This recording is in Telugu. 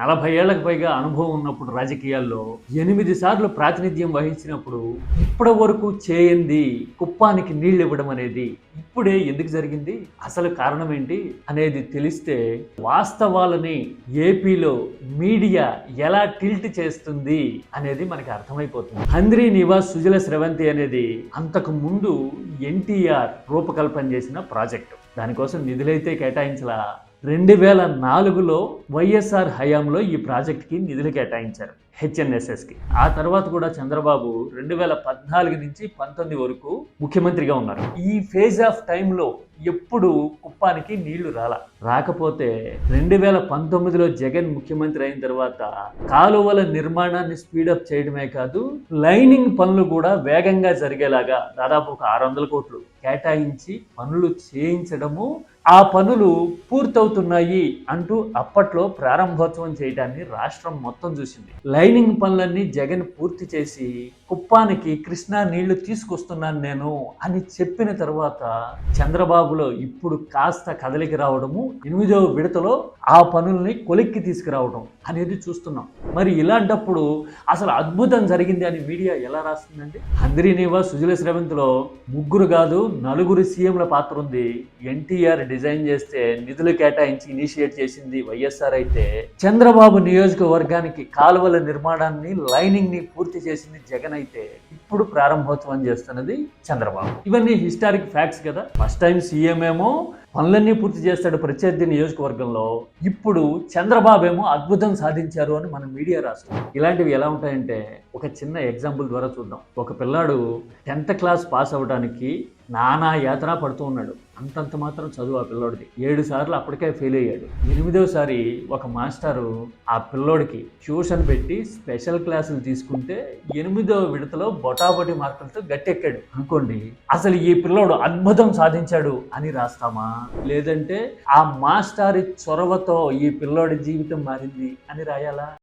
నలభై ఏళ్ళకు పైగా అనుభవం ఉన్నప్పుడు రాజకీయాల్లో ఎనిమిది సార్లు ప్రాతినిధ్యం వహించినప్పుడు ఇప్పటి వరకు చేయంది కుప్పానికి నీళ్ళు ఇవ్వడం అనేది ఇప్పుడే ఎందుకు జరిగింది? అసలు కారణం ఏంటి? అనేది తెలిస్తే వాస్తవాలని ఏపీలో మీడియా ఎలా టిల్ట్ చేస్తుంది అనేది మనకి అర్థమైపోతుంది. హంద్రీ నివాస్ సుజల స్రవంతి అనేది అంతకు ముందు ఎన్టీఆర్ రూపకల్పన చేసిన ప్రాజెక్టు. దానికోసం నిధులైతే కేటాయించలా రెండు వేల నాలుగులో వైఎస్ఆర్ హయాంలో ఈ ప్రాజెక్ట్కి నిధులు కేటాయించారు హెచ్ఎన్ఎస్ఎస్కి. ఆ తర్వాత కూడా చంద్రబాబు రెండు వేల పద్నాలుగు నుంచి పంతొమ్మిది వరకు ముఖ్యమంత్రిగా ఉన్నారు. ఈ ఫేజ్ ఆఫ్ టైంలో ఎప్పుడు కుప్పానికి నీళ్ళు రాల. రాకపోతే రెండు వేల పంతొమ్మిదిలో జగన్ ముఖ్యమంత్రి అయిన తర్వాత కాలువల నిర్మాణాన్ని స్పీడప్ చేయడమే కాదు లైనింగ్ పనులు కూడా వేగంగా జరిగేలాగా దాదాపు ఒక ఆరు వందల కోట్లు కేటాయించి పనులు చేయించడము ఆ పనులు పూర్తవుతున్నాయి అంటూ అప్పట్లో ప్రారంభోత్సవం చేయడాన్ని రాష్ట్రం మొత్తం చూసింది. లైనింగ్ పనులన్నీ జగన్ పూర్తి చేసి కుప్పానికి కృష్ణా నీళ్ళు తీసుకొస్తున్నాను నేను అని చెప్పిన తర్వాత చంద్రబాబులో ఇప్పుడు కాస్త కదలికి రావడము ఎనిమిదవ విడతలో ఆ పనుల్ని కొలిక్కి తీసుకురావడం అనేది చూస్తున్నాం. మరి ఇలాంటప్పుడు అసలు అద్భుతం జరిగింది అని మీడియా ఎలా రాస్తుందండి? హంద్రీనివా సుజల శ్రవంతిలో ముగ్గురు కాదు నలుగురు సీఎంల పాత్ర ఉంది ఎన్టీఆర్ డిజైన్ చేస్తే నిధులు కేటాయించి ఇనిషియేట్ చేసింది వైఎస్ఆర్ అయితే చంద్రబాబు నియోజకవర్గానికి కాలువల నిర్మాణాన్ని లైనింగ్ని పూర్తి చేసింది జగన్ అయితే ఇప్పుడు ప్రారంభోత్సవం చేస్తున్నది చంద్రబాబు. ఇవన్నీ హిస్టారిక్ ఫ్యాక్ట్స్ కదా. ఫస్ట్ టైం సీఎం ఏమో పనులన్నీ పూర్తి చేస్తాడు ప్రత్యర్థి నియోజకవర్గంలో. ఇప్పుడు చంద్రబాబు ఏమో అద్భుతం సాధించారు అని మన మీడియా రాస్తుంది. ఇలాంటివి ఎలా ఉంటాయంటే ఒక చిన్న ఎగ్జాంపుల్ ద్వారా చూద్దాం. ఒక పిల్లాడు టెన్త్ క్లాస్ పాస్ అవ్వడానికి నానా యాతన పడుతూ ఉన్నాడు. అంతంత మాత్రం చదువు ఆ పిల్లోడిది. ఏడు సార్లు అప్పటికే ఫెయిల్ అయ్యాడు. ఎనిమిదోసారి ఒక మాస్టారు ఆ పిల్లోడికి ట్యూషన్ పెట్టి స్పెషల్ క్లాసులు తీసుకుంటే ఎనిమిదో విడతలో బొటాబొటి మార్కులతో గట్టెక్కాడు. అనుకోండి అసలు ఈ పిల్లోడు అద్భుతం సాధించాడు అని రాస్తామా? లేదంటే ఆ మాస్టారి చొరవతో ఈ పిల్లోడి జీవితం మారింది అని రాయాలా?